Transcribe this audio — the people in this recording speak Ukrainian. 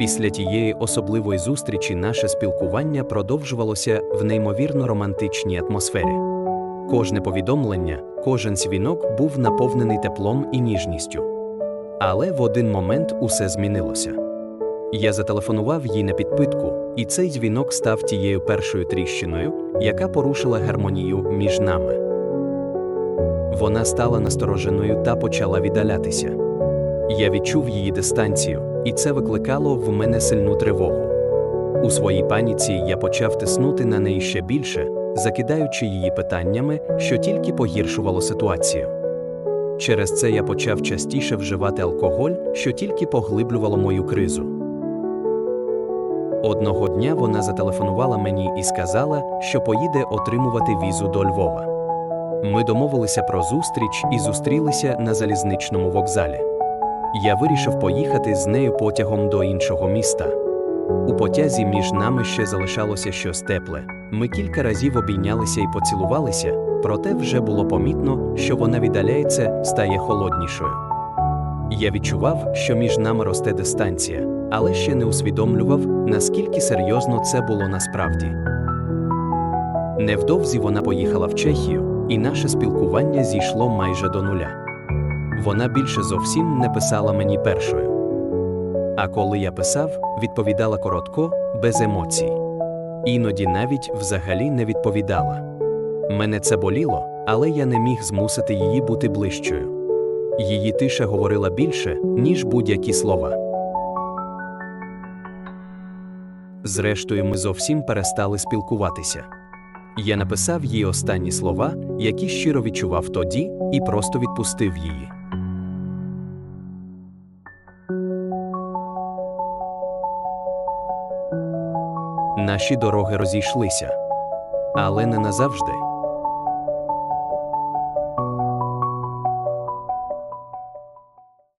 Після тієї особливої зустрічі наше спілкування продовжувалося в неймовірно романтичній атмосфері. Кожне повідомлення, кожен дзвінок був наповнений теплом і ніжністю. Але в один момент усе змінилося. Я зателефонував їй на підпитку, і цей дзвінок став тією першою тріщиною, яка порушила гармонію між нами. Вона стала настороженою та почала віддалятися. Я відчув її дистанцію, і це викликало в мене сильну тривогу. У своїй паніці я почав тиснути на неї ще більше, закидаючи її питаннями, що тільки погіршувало ситуацію. Через це я почав частіше вживати алкоголь, що тільки поглиблювало мою кризу. Одного дня вона зателефонувала мені і сказала, що поїде отримувати візу до Львова. Ми домовилися про зустріч і зустрілися на залізничному вокзалі. Я вирішив поїхати з нею потягом до іншого міста. У потязі між нами ще залишалося щось тепле. Ми кілька разів обійнялися і поцілувалися, проте вже було помітно, що вона віддаляється, стає холоднішою. Я відчував, що між нами росте дистанція, але ще не усвідомлював, наскільки серйозно це було насправді. Невдовзі вона поїхала в Чехію, і наше спілкування зійшло майже до нуля. Вона більше зовсім не писала мені першою. А коли я писав, відповідала коротко, без емоцій. Іноді навіть взагалі не відповідала. Мене це боліло, але я не міг змусити її бути ближчою. Її тиша говорила більше, ніж будь-які слова. Зрештою, ми зовсім перестали спілкуватися. Я написав їй останні слова, які щиро відчував тоді, і просто відпустив її. Наші дороги розійшлися. Але не назавжди.